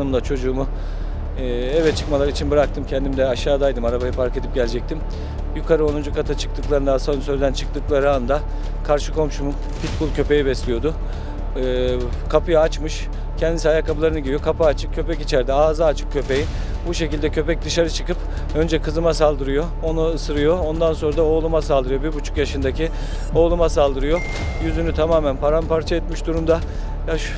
hanımla çocuğumu e, eve çıkmaları için bıraktım. Kendim de aşağıdaydım. Arabayı park edip gelecektim. Yukarı 10. kata çıktıklarında asansörden çıktıkları anda karşı komşumun pitbull köpeği besliyordu. E, kapıyı açmış. Kendisi ayakkabılarını giyiyor. Kapı açık. Köpek içeride. Ağzı açık köpeğin. Bu şekilde köpek dışarı çıkıp önce kızıma saldırıyor. Onu ısırıyor. Ondan sonra da oğluma saldırıyor. Bir buçuk yaşındaki oğluma saldırıyor. Yüzünü tamamen paramparça etmiş durumda. Ya şu,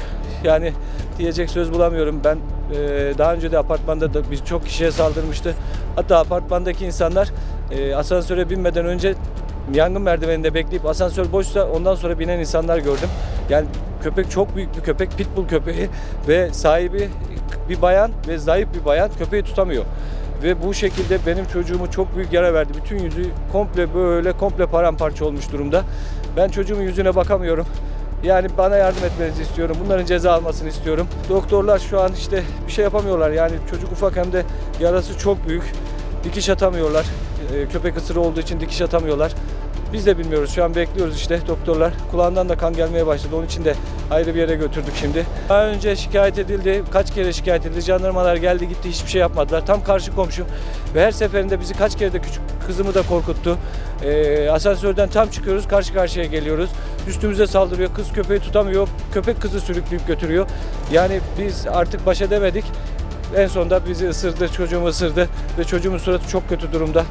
yani diyecek söz bulamıyorum. Ben e, daha önce de apartmanda da birçok kişiye saldırmıştı. Hatta apartmandaki insanlar e, asansöre binmeden önce yangın merdiveninde bekleyip asansör boşsa ondan sonra binen insanlar gördüm. Yani köpek çok büyük bir köpek, pitbull köpeği ve sahibi bir bayan ve zayıf bir bayan köpeği tutamıyor. Ve bu şekilde benim çocuğumu çok büyük yara verdi. Bütün yüzü komple böyle komple paramparça olmuş durumda. Ben çocuğumun yüzüne bakamıyorum. Yani bana yardım etmenizi istiyorum. Bunların ceza almasını istiyorum. Doktorlar şu an işte bir şey yapamıyorlar. Yani çocuk ufak hem de yarası çok büyük. Dikiş atamıyorlar. Ee, Köpek ısırığı olduğu için dikiş atamıyorlar. Biz de bilmiyoruz. Şu an bekliyoruz işte doktorlar. Kulağından da kan gelmeye başladı. Onun için de ayrı bir yere götürdük şimdi. Daha önce şikayet edildi. Kaç kere şikayet edildi. Jandarmalar geldi gitti hiçbir şey yapmadılar. Tam karşı komşum. Ve her seferinde bizi kaç kere de küçük kızımı da korkuttu. Ee, asansörden tam çıkıyoruz. Karşı karşıya geliyoruz. Üstümüze saldırıyor. Kız köpeği tutamıyor. Köpek kızı sürükleyip götürüyor. Yani biz artık baş edemedik. En sonunda bizi ısırdı, çocuğumu ısırdı ve çocuğumun suratı çok kötü durumda.